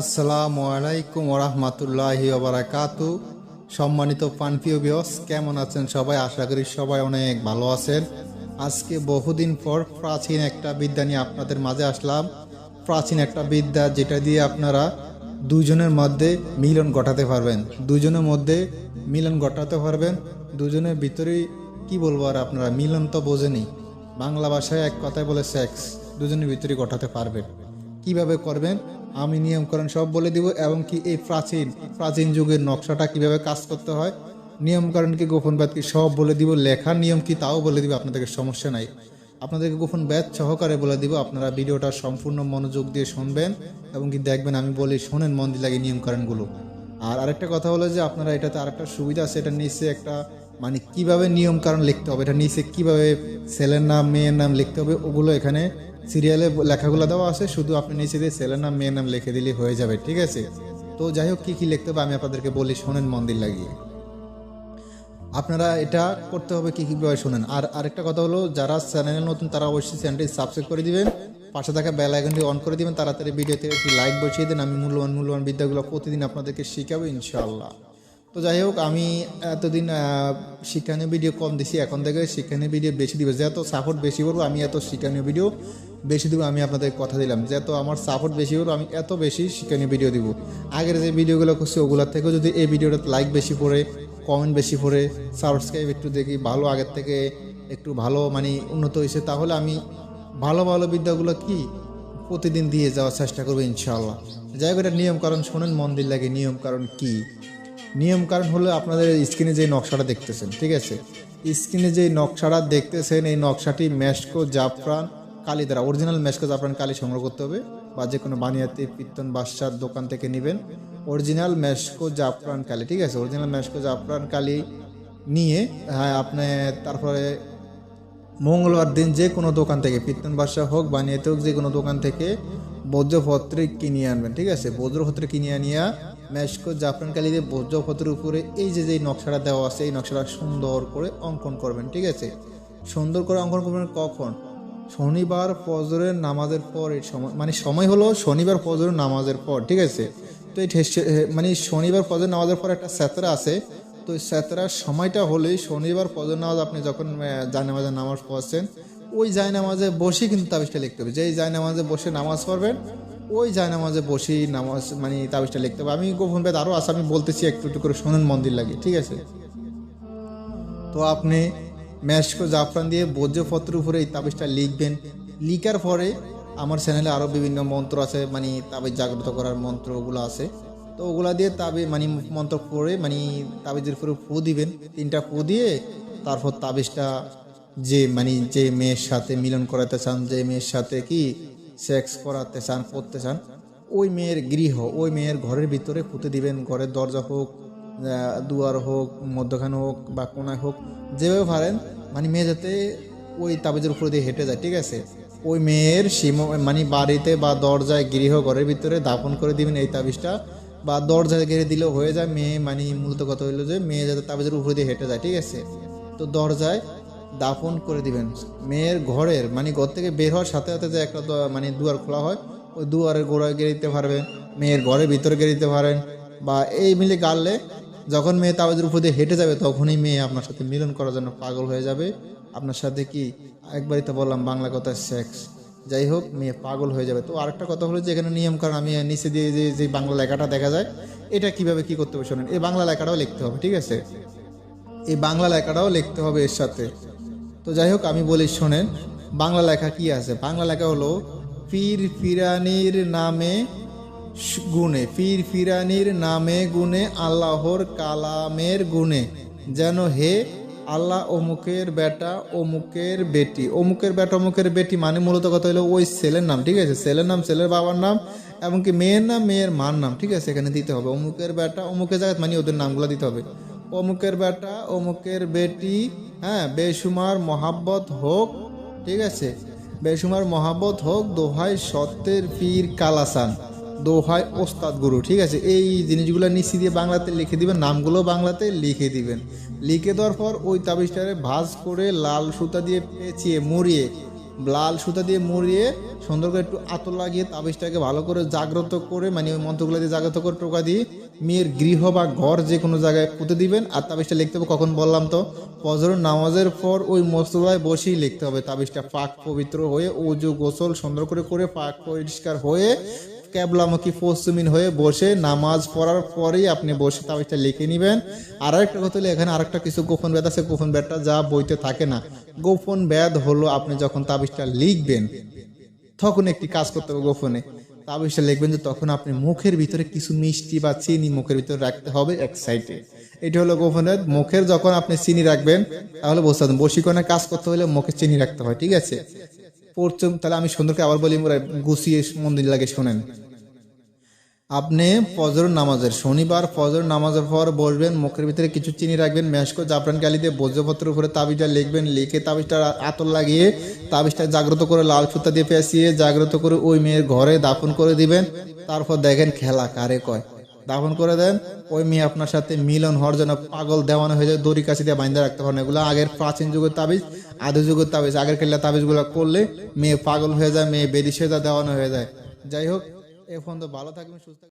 আসসালামু আলাইকুম ওরহমতুল্লাহি ওবরাকাতু। সম্মানিত পানপ্রিয় বিয়স কেমন আছেন সবাই? আশা করি সবাই অনেক ভালো আছেন। আজকে বহুদিন পর প্রাচীন একটা বিদ্যা নিয়ে আপনাদের মাঝে আসলাম। প্রাচীন একটা বিদ্যা যেটা দিয়ে আপনারা দুজনের মধ্যে মিলন ঘটাতে পারবেন। দুজনের মধ্যে মিলন ঘটাতে পারবেন। দুজনের ভিতরেই কি বলব আর আপনারা, মিলন তো বোঝেনি। বাংলা ভাষায় এক কথায় বলে সেক্স দুজনের ভিতরেই ঘটাতে পারবেন। কীভাবে করবেন? আমি নিয়মকরণ সব বলে দিব এবং কি এই প্রাচীন প্রাচীন যুগের নকশাটা কীভাবে কাজ করতে হয়, নিয়মকরণ কি, গোপন ব্যাত কি সব বলে দিব, লেখার নিয়ম কি তাও বলে দিব, আপনাদেরকে সমস্যা নাই। আপনাদেরকে গোপন ব্যাত সহকারে বলে দিব, আপনারা ভিডিওটা সম্পূর্ণ মনোযোগ দিয়ে শুনবেন এবং কি দেখবেন আমি বলি, শোনেন মন দিয়ে লাগে নিয়মকরণগুলো। আর আরেকটা কথা হলো যে আপনারা এটাতে আরেকটা সুবিধা আছে, এটা নিচে একটা মানে কীভাবে নিয়ম কারণ লিখতে হবে, এটা নিচে কীভাবে ছেলের নাম, মেয়ের নাম লিখতে হবে, ওগুলো এখানে সিরিয়ালে লেখাগুলো দেওয়া আছে, শুধু আপনি নিচে দিয়ে ছেলের নাম, মেয়ের নাম লিখে দিলে হয়ে যাবে, ঠিক আছে? তো যাই হোক, কি কি লিখতে হবে আমি আপনাদেরকে বলি, শোনেন মন্দির লাগিয়ে। আপনারা এটা করতে হবে কি কীভাবে শোনেন। আর আরেকটা কথা হলো, যারা চ্যানেলে নতুন, তারা অবশ্যই চ্যানেলটি সাবস্ক্রাইব করে দিবেন। পাশে থাকা বেল আইকনটি অন করে দিবেন, তাড়াতাড়ি ভিডিওতে একটি লাইক বসিয়ে দেন। আমি মূল্যবান মূল্যবান বিদ্যাগুলো প্রতিদিন আপনাদেরকে শিখাবো, ইনশাআল্লাহ। তো যাই হোক, আমি এতদিন শিক্ষণীয় ভিডিও কম দিছি, এখন থেকে শিক্ষণীয় ভিডিও বেশি দিব। যেহেতু সাপোর্ট বেশি করব, আমি এত শিক্ষণীয় ভিডিও বেশি দিব, আমি আপনাদের কথা দিলাম। যেহেতু আমার সাপোর্ট বেশি করব, আমি এত বেশি শিক্ষণীয় ভিডিও দিব। আগের যে ভিডিওগুলো করছি, ওগুলোর থেকেও যদি এই ভিডিওটা লাইক বেশি পড়ে কমেন্ট বেশি পড়ে সাবস্ক্রাইব একটু দেখি, ভালো আগের থেকে একটু ভালো মানে উন্নত হয়েছে, তাহলে আমি ভালো ভালো বিদ্যাগুলো কি প্রতিদিন দিয়ে যাওয়ার চেষ্টা করব ইনশাআল্লাহ। যাই হোক, এটা নিয়ম কারণ শোনেন মন্দির লাগে নিয়ম কারণ কি? নিয়ম কারণ হলো আপনাদের স্ক্রিনে যে নকশাটা দেখতেছেন, ঠিক আছে? স্ক্রিনে যে নকশাটা দেখতেছেন, এই নকশাটি মেশকো জাফরান কালি দ্বারা অরিজিনাল মেশকো জাফরান কালি সংগ্রহ করতে হবে বা যে কোনো বানিয়াতে পিত্তন বাদশার দোকান থেকে নেবেন। অরিজিনাল মেশকো জাফরান কালি, ঠিক আছে? অরিজিনাল মেশকো জাফরান কালি নিয়ে হ্যাঁ আপনি তারপরে মঙ্গলবার দিন যে কোনো দোকান থেকে, পিত্তন বাসা হোক, বানিয়াতে হোক, যে কোনো দোকান থেকে বজ্রপত্রে কিনে আনবেন, ঠিক আছে? বজ্রপত্রে কিনে আনিয়া মেশকো জাফরান কালি দিয়ে বজ্রপত্রের উপরে এই যে যে নকশাটা দেওয়া আছে, এই নকশাটা সুন্দর করে অঙ্কন করবেন, ঠিক আছে? সুন্দর করে অঙ্কন করবেন কখন? শনিবার ফজরের নামাজের পর, এই সময় মানে সময় হলো শনিবার ফজরের নামাজের পর, ঠিক আছে? তো এই মানে শনিবার ফজর নামাজের পর একটা স্যাতরা আছে, তো স্যাতরার সময়টা হলেই শনিবার ফজর নামাজ আপনি যখন জায়নামাজে নামাজ পড়ছেন, ওই জায়নামাজে বসে কিন্তু তাবিজটা লিখতে হবে। যেই জায়নামাজে বসে নামাজ পড়বেন ওই জায়নামাজে বসি, নামাজ মানে তাবিজটা লিখতে হবে আমি গোপন বেদ আরও আছে, আমি বলতেছি একটু একটু করে শোনেন, মন্দির লাগে, ঠিক আছে? তো আপনি ম্যাশকো জাফরান দিয়ে বজ্রপত্রের উপরে এই তাবিজটা লিখবেন। লিখার পরে আমার চ্যানেলে আরও বিভিন্ন মন্ত্র আছে মানে তাবিজ জাগ্রত করার মন্ত্রগুলো আছে। তো ওগুলা দিয়ে তাবিজ মানে মন্ত্র পড়ে মানে তাবিজের উপরে ফু দিবেন, তিনটা ফু দিয়ে তারপর তাবিজটা যে মানে যে মেয়ের সাথে মিলন করাতে চান, যে মেয়ের সাথে কি সেক্স করাতে চান করতে চান, ওই মেয়ের গৃহ, ওই মেয়ের ঘরের ভিতরে পুঁতে দিবেন, ঘরের দরজা হোক দুয়ার হোক, মধ্যখানে হোক বা কোনায় হোক, যেভাবে পারেন মানে মেয়ে যাতে ওই তাবিজের উপর দিয়ে হেঁটে যায়, ঠিক আছে? ওই মেয়ের সীম মানে বাড়িতে বা দরজায় গৃহ ঘরের ভিতরে দাপন করে দিবেন এই তাবিজটা, বা দরজায় ঘিরে দিলেও হয়ে যায়, মেয়ে মানে মূলত কথা হইল যে মেয়ে যাতে তাবিজের উপর দিয়ে হেঁটে যায়, ঠিক আছে? তো দরজায় দাফন করে দিবেন। মেয়ের ঘরের মানে ঘর থেকে বের হওয়ার সাথে সাথে যে একটা মানে দুয়ার খোলা হয়, ওই দুয়ারের গোড়ায় গেড়ে দিতে পারবেন, মেয়ের ঘরের ভিতরে গেড়ে দিতে পারেন বা এই মিলে গাড়লে যখন মেয়ে তাওয়াজের উপর দিয়ে হেঁটে যাবে, তখনই মেয়ে আপনার সাথে মিলন করার জন্য পাগল হয়ে যাবে। আপনার সাথে কি একবারই তো বললাম বাংলা কথা সেক্স যাই হোক, মেয়ে পাগল হয়ে যাবে। তো আরেকটা কথা হলো যে এখানে নিয়ম কারণ আমি নিচে দিয়ে যে যে বাংলা লেখাটা দেখা যায়, এটা কীভাবে কি করতে হবে শোনেন, এই বাংলা লেখাটাও লিখতে হবে, ঠিক আছে? এই বাংলা লেখাটাও লিখতে হবে এর সাথে। তো যাই হোক, আমি বলি শোনেন, বাংলা লেখা কি আছে? বাংলা লেখা হলো পীর ফিরানির নামে গুণে পীর ফিরানির নামে গুণে, আল্লাহর কালামের গুণে, যেন হে আল্লাহ অমুকের বেটা, অমুকের বেটি। অমুকের বেটা, অমুকের বেটি মানে মূলত কথা হলো ওই ছেলের নাম, ঠিক আছে? ছেলের নাম, ছেলের বাবার নাম, এমনকি মেয়ের নাম, মেয়ের মার নাম, ঠিক আছে? এখানে দিতে হবে। অমুকের বেটা, অমুকের জায়গায় মানে ওদের নামগুলো দিতে হবে। অমুকের বেটা, অমুকের বেটি হ্যাঁ বেসুমার মহাব্বত হোক, ঠিক আছে? বেসুমার মহাব্বত হোক, দোহাই সত্যের পীর কালাসান, দোহাই ওস্তাদ গুরু, ঠিক আছে? এই জিনিসগুলো নিচে দিয়ে বাংলাতে লিখে দিবেন, নামগুলো বাংলাতে লিখে দিবেন। লিখে দেওয়ার পর ওই তাবিজটারে ভাজ করে লাল সুতা দিয়ে পেঁচিয়ে মুড়িয়ে লাল সুতা দিয়ে মুড়িয়ে সুন্দর করে একটু আতর লাগিয়ে তাবিজটাকে ভালো করে জাগ্রত করে মানে ওই মন্ত্রগুলো দিয়ে জাগ্রত করে টোকা দিয়ে মেয়ের গৃহ বা ঘর যে কোনো জায়গায় পুঁতে দিবেন। আর তাবিজটা লিখতে হবে, কখন বললাম তো, ফজর নামাজের পর ওই মস্তলায় বসেই লিখতে হবে। তাবিজটা পাক পবিত্র হয়ে ওজু গোসল সুন্দর করে করে পাক পরিষ্কার হয়ে ক্যাবলামুখী পশ্চিমিন হয়ে বসে নামাজ পড়ার পরেই আপনি বসে তাবিজটা লিখে নেবেন। আর একটা কথা হলো এখানে আরেকটা কিছু গোপন ব্যাধ আছে। গোপন ব্যাধটা যা বইতে থাকে না। গোপন ব্যাধ হলো আপনি যখন তাবিজটা লিখবেন, তখন একটি কাজ করতে হবে গোপনে। তাবিজটা লিখবেন যে তখন আপনি মুখের ভিতরে কিছু মিষ্টি বা চিনি মুখের ভিতরে রাখতে হবে এক সাইডে। এটা হলো গোপন ব্যাধ। মুখের যখন আপনি চিনি রাখবেন, তাহলে বুঝতে পারবেন বশীকরণের কাজ করতে হলে মুখে চিনি রাখতে হয়, ঠিক আছে? পড়তে তাহলে আমি সুন্দরকে আবার বলি গুছিয়ে মন্দির লাগে, শোনেন। আপনি ফজর নামাজের, শনিবার ফজর নামাজের পর বসবেন, মুখের ভিতরে কিছু চিনি রাখবেন, মেশকো, জাফরান কালি দিয়ে বজ্রপত্রের উপরে তাবিজটা লিখবেন, লিখে তাবিজটা আতর লাগিয়ে তাবিজটা জাগ্রত করে লাল সুতা দিয়ে পেঁচিয়ে জাগ্রত করে ওই মেয়ের ঘরে দাফন করে দিবেন। তারপর দেখেন খেলা কারে কয়। দাফন করে দেন। ওই মেয়ে আপনার সাথে মিলন হওয়ার জন্য পাগল, দেওয়ানো হয়ে যায়, দড়ি কাছে দিয়ে বাইন্দা রাখতে পারেন এগুলো আগের প্রাচীন যুগের তাবিজ আদি যুগের তাবিজ। আগের তাবিজ তাবিজগুলো করলে মেয়ে পাগল হয়ে যায়, মেয়ে বেদিস হয়ে দেওয়ানো হয়ে যায়। যাই হোক এখন তো ভালো থাকবেন, সুস্থ।